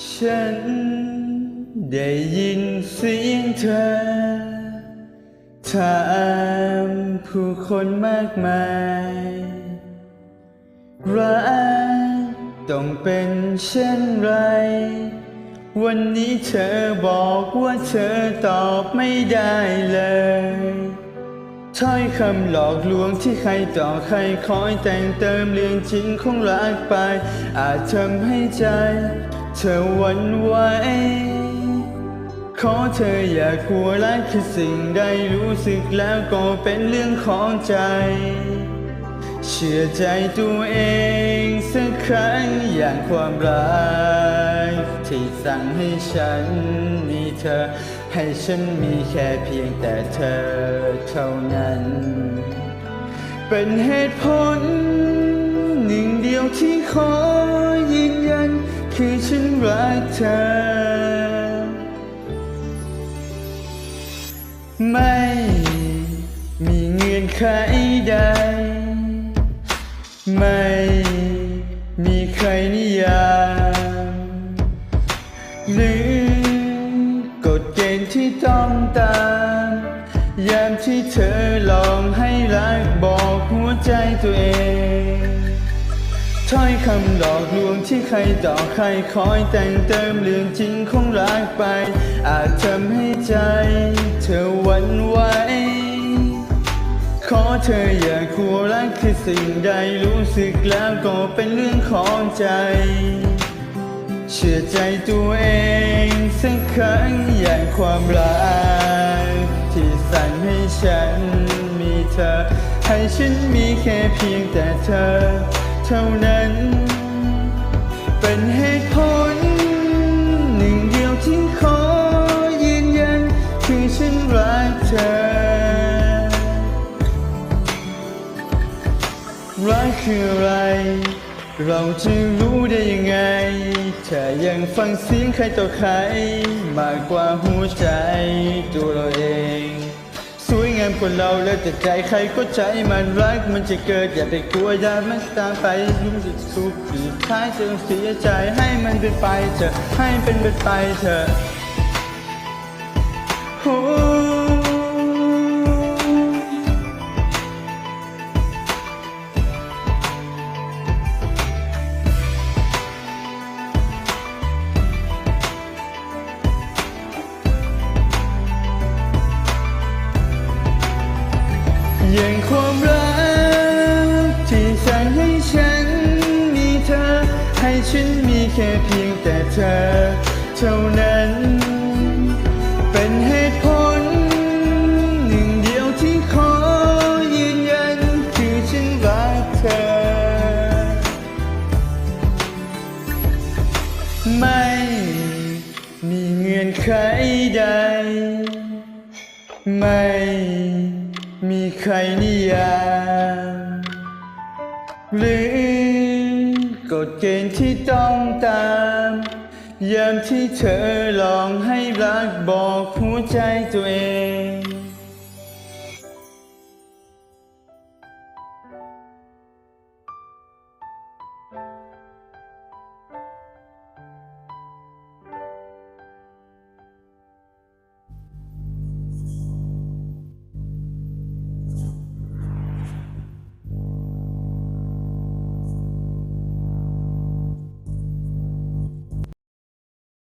ฉันได้ยินเสียงเธอถามผู้คนมากมายรักต้องเป็นเช่นไร วันนี้เธอบอกว่าเธอตอบไม่ได้เลยถ้อยคำหลอกลวงที่ใครต่อใครคอยแต่งเติมเรื่องจริงของรักไป อาจทำให้ใจ เธอวันไหวขอเธออย่ากลัวรักคือสิ่งใดรู้สึกแล้วก็เป็นเรื่องของใจ เชื่อใจตัวเองสักครั้งอย่างความรักที่สั่งให้ฉันมีเธอ ให้ฉันมีแค่เพียงแต่เธอเท่านั้น เป็นเหตุผลหนึ่งเดียวที่ขอ คือฉันรักเธอ ไม่มีเงื่อนไขใด ไม่มีใครนิยามหรือกฎเกณฑ์ที่ต้องตามยามที่เธอลองให้รักบอกหัวใจตัวเอง ถ้อยคำหลอกลวงที่ใครต่อใครคอยแต่งเติมเรื่องจริงของรักไป อาจทำให้ใจ เธอหวั่นไหวขอเธออย่ากลัวรักคือสิ่งใดรู้สึกแล้วก็เป็นเรื่องของใจ เชื่อใจตัวเองสักครั้งอย่างความรักที่สั่งให้ฉันมีเธอ ให้ฉันมีแค่เพียงแต่เธอ เท่านั้น เป็นเหตุผล หนึ่งเดียวที่ขอยืนยัน คือฉันรักเธอ รักคืออะไร เราจะรู้ได้ยังไง ถ้ายังฟังเสียงใครต่อใคร มากกว่าหัวใจตัวเราเอง วยงามกว่าเราแล้วแต่ใจใครก็ใจมันรักมันจะเกิดอย่าไปกลัวอย่ามันตามไปรู้สึกสุขสุดท้ายจะต้องเสียใจให้มันเป็นไปเถอะให้เป็นไปไปเถอะ อย่างความรักที่สั่งให้ฉันมีเธอ ให้ฉันมีแค่เพียงแต่เธอ เท่านั้น เป็นเหตุผลหนึ่งเดียวที่ขอยืนยันคือฉันรักเธอ ไม่มีเงื่อนไขใด ไม่ มีใครนิยามหรือกฎเกณฑ์ที่ต้องตามยามที่เธอลองให้รักบอกหัวใจตัวเอง